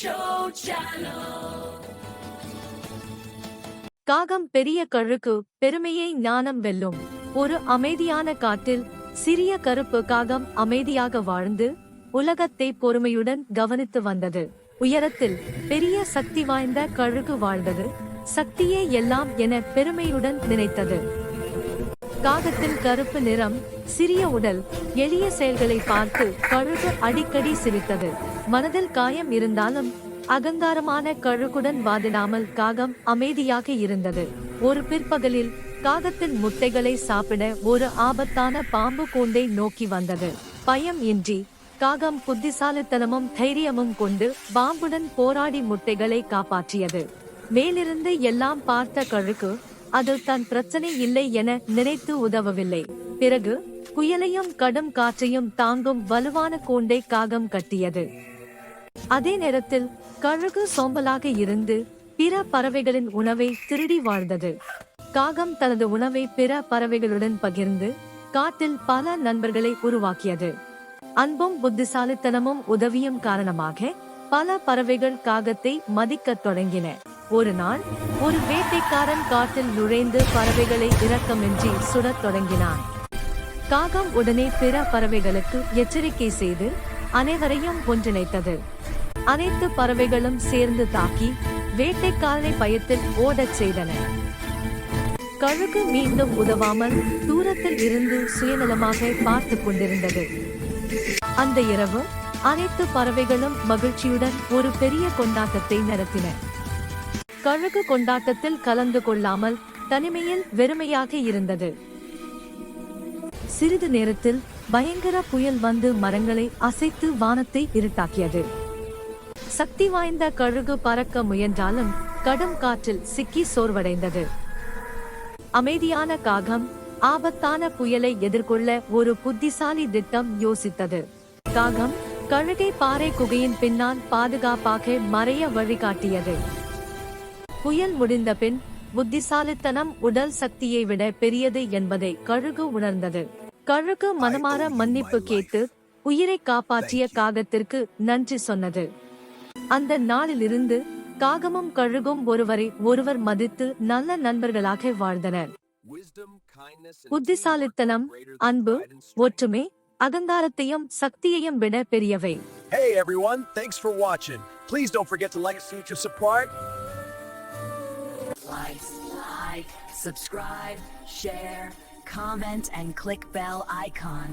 Show Channel. காகம் பெரிய கழுக்கு பெருமையை ஞானம் வெல்லும். ஒரு அமைதியான காட்டில் சிறிய கருப்பு காகம் அமைதியாக வாழ்ந்து உலகத்தை பொறுமையுடன் கவனித்து வந்தது. உயரத்தில் பெரிய சக்தி வாய்ந்த கழுகு வாழ்ந்தது. சக்தியே எல்லாம் என பெருமையுடன் நினைத்தது. காகத்தின் கருப்பு நிறம் சிறிய உடல் எளிய செயல்களை பார்த்து கழுகு அடிக்கடி சிரித்தது. மனதில் காயம் இருந்தாலும் அகங்காரமான கழுகுடன் வாதிடாமல் காகம் அமைதியாக இருந்தது. ஒரு பிற்பகலில் காகத்தின் முட்டைகளை சாப்பிட ஒரு ஆபத்தான பாம்பு கூண்டை நோக்கி வந்தது. பயம் இன்றி காகம் புத்திசாலித்தனமும் தைரியமும் கொண்டு பாம்புடன் போராடி முட்டைகளை காப்பாற்றியது. மேலிருந்து எல்லாம் பார்த்த கழுக்கு அது தன் பிரச்சனை இல்லை என நினைத்து உதவவில்லை. பிறகு புயலையும் கடும் காற்றையும் தாங்கும் வலுவான கூண்டை காகம் கட்டியது. அதே நேரத்தில் கழுகு சோம்பலாக இருந்து பிற பறவைகளின் உணவை திருடி வாழ்ந்தது. காகம் தனது உணவை பிற பறவைகளுடன் பகிர்ந்து காட்டில் பல நண்பர்களை உருவாக்கியது. அன்பும் புத்திசாலித்தனமும் உதவியும் காரணமாக பல பறவைகள் காகத்தை மதிக்கத் தொடங்கின. ஒரு நாள் ஒரு வேட்டைக்காரன் காட்டில் நுழைந்து பறவைகளை இரக்கமின்றி சுடத் தொடங்கினான். காகம் உடனே பிற பறவைகளுக்கு எச்சரிக்கை செய்து அனைவரையும் ஒன்றிணைத்தது. அனைத்து பறவைகளும் சேர்ந்து தாக்கி வேட்டைக்காரனை பயத்தில் ஓடச் செய்தன. கழுகு மீண்டும் உதவாமல் தூரத்தில் இருந்து சுயநலமாக பார்த்து கொண்டிருந்தது. அந்த இரவு அனைத்து பறவைகளும் மகிழ்ச்சியுடன் ஒரு பெரிய கொண்டாட்டத்தை நடத்தின. கழுகு கொண்டாட்டத்தில் கலந்து கொள்ளாமல் தனிமையில் வெறுமையாக இருந்தது. சிறிது நேரத்தில் பயங்கர புயல் வந்து மரங்களை அசைத்து வானத்தை இருட்டாக்கியது. சக்தி வாய்ந்த கழுகு பறக்க முயன்றாலும் கடும் காற்றில் சிக்கி சோர்வடைந்தது. அமைதியான காகம் ஆபத்தான புயலை எதிர்கொள்ள ஒரு புத்திசாலி திட்டம் யோசித்தது. காகம் கழுகை பாறை குகையின் பின்னால் பாதுகாப்பாக மறைய வழிகாட்டியது. புயல் முடிந்த பின் புத்திசாலித்தனம் உடல் சக்தியை விட பெரியது என்பதை கழுகு உணர்ந்தது. கழுகு மனமாற மன்னிப்பு கேட்டு உயிரை காப்பாற்றிய காகத்திற்கு நன்றி சொன்னது. அந்த நாளிலிருந்து காகமும் கழுகும் ஒருவரை ஒருவர் மதித்து நல்ல நண்பர்களாக வாழ்ந்தனர் புத்திசாலித்தனம் அன்பு ஒற்றுமை அகங்காரத்தையும் சக்தியையும் விட பெரியவை Hey everyone, thanks for watching. Please don't forget to like, subscribe. Like, like, subscribe, share, comment, and click bell icon.